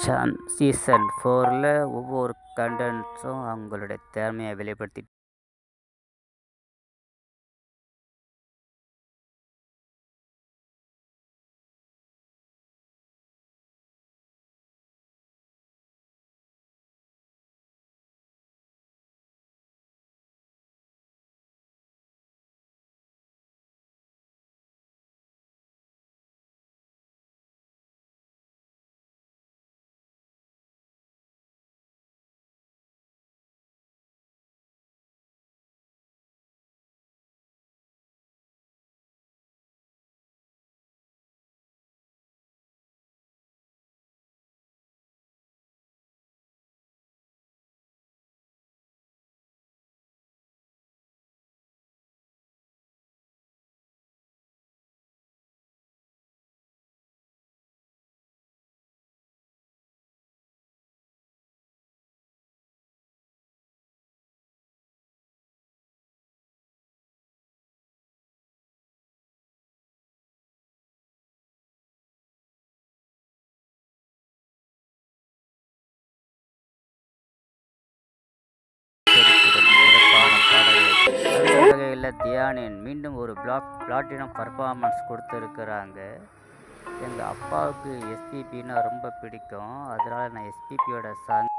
San season ஃபோரில் ஒவ்வொரு கண்டன்ஸும் அவங்களுடைய திறமையை வெளிப்படுத்தி வகையில் தியானின் மீண்டும் ஒரு பிளாக் பிளாட்டினம் பர்ஃபார்மன்ஸ் கொடுத்துருக்குறாங்க. எங்கள் அப்பாவுக்கு எஸ்பிபின்னா ரொம்ப பிடிக்கும். அதனால் நான் எஸ்பிபியோட சாங்